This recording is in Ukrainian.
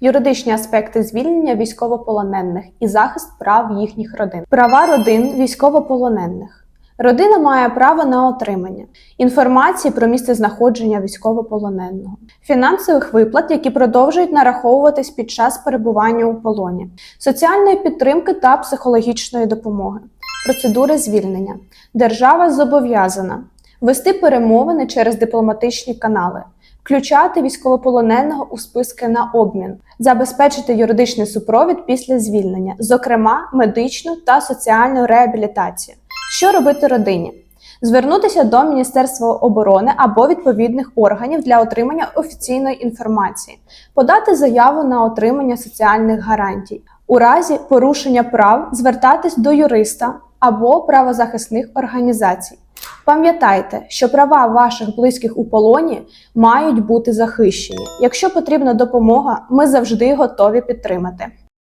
юридичні аспекти звільнення військовополонених і захист прав їхніх родин, права родин військовополонених. Родина має право на отримання інформації про місце знаходження військовополоненого, фінансових виплат, які продовжують нараховуватись під час перебування у полоні, соціальної підтримки та психологічної допомоги, процедури звільнення. Держава зобов'язана вести перемовини через дипломатичні канали, включати військовополоненого у списки на обмін, забезпечити юридичний супровід після звільнення, зокрема медичну та соціальну реабілітацію. Що робити родині? Звернутися до Міністерства оборони або відповідних органів для отримання офіційної інформації, подати заяву на отримання соціальних гарантій. У разі порушення прав звертатись до юриста або правозахисних організацій. Пам'ятайте, що права ваших близьких у полоні мають бути захищені. Якщо потрібна допомога, ми завжди готові підтримати.